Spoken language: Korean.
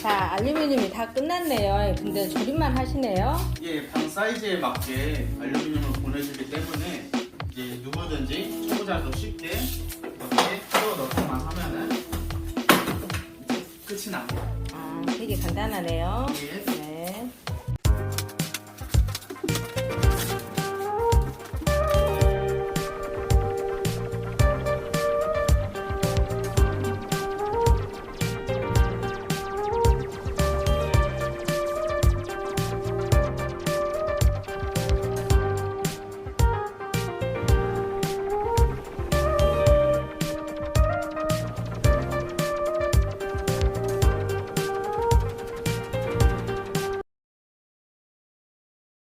자, 알루미늄이 다 끝났네요. 근데 조립만 하시네요. 예, 방 사이즈에 맞게 알루미늄을 보내주기 때문에 이제 누구든지 초보자도 쉽게 이렇게 풀어 넣기만 하면은 끝이 납니다. 아, 되게 간단하네요. 예,